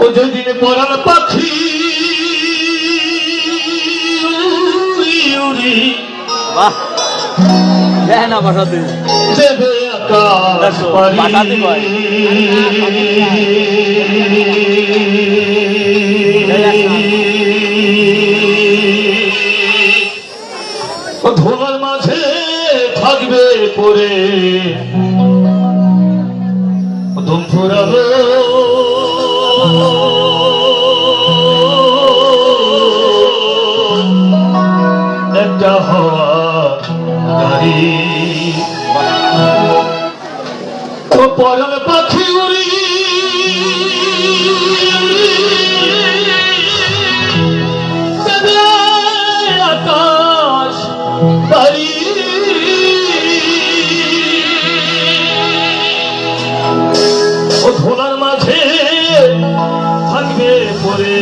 ও যদি পড়ার পাখি ধোলার মাঝে থাকবে পরে ধুম ফুরাবে একটা হওয়া গাড়ি। তো পরের পাখি উড়ি। আকাশ বাড়ি। ও ধোলার মাঝে পরে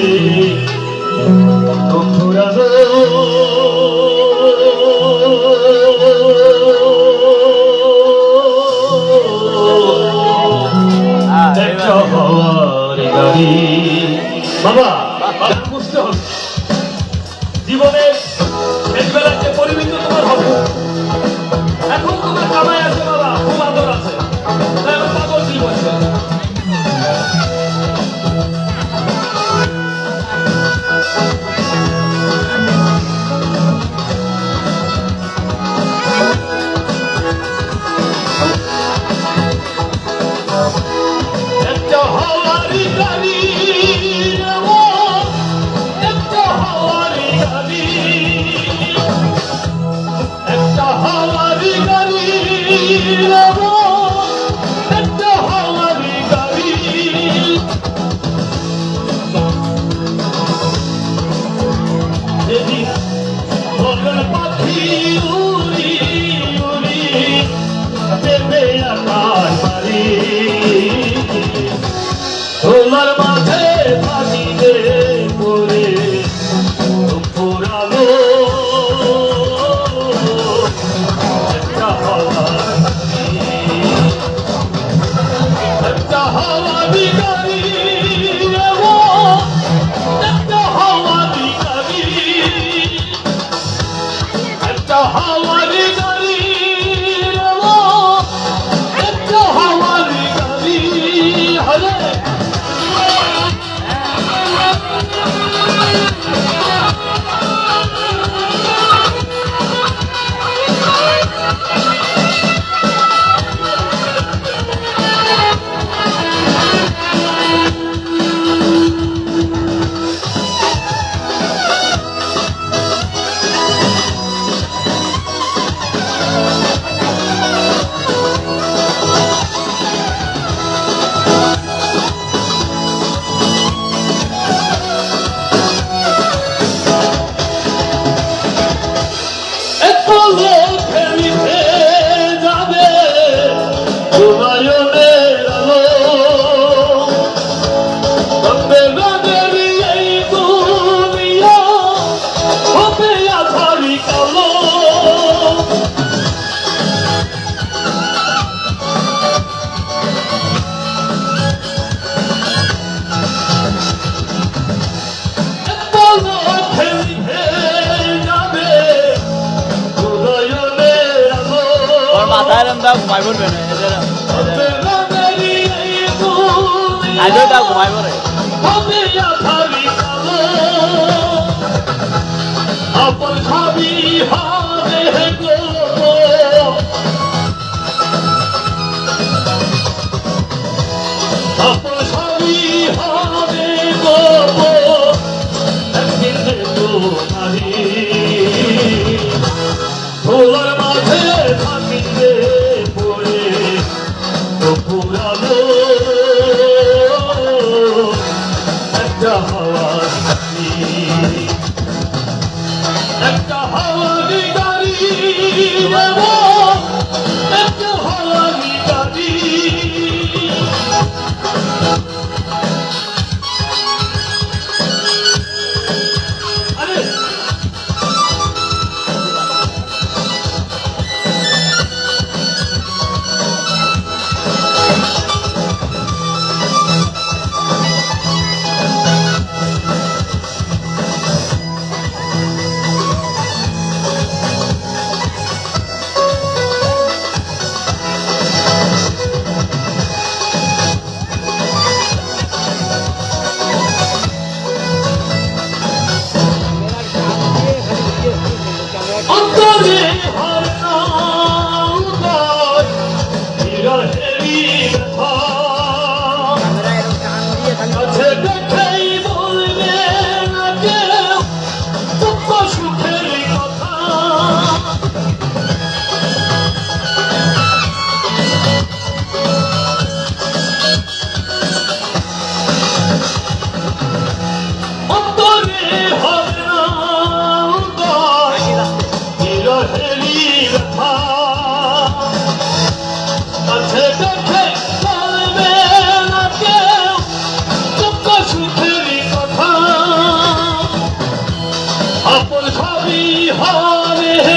Capitán. I would have been. আজও তা ঘুমাইব রে जहां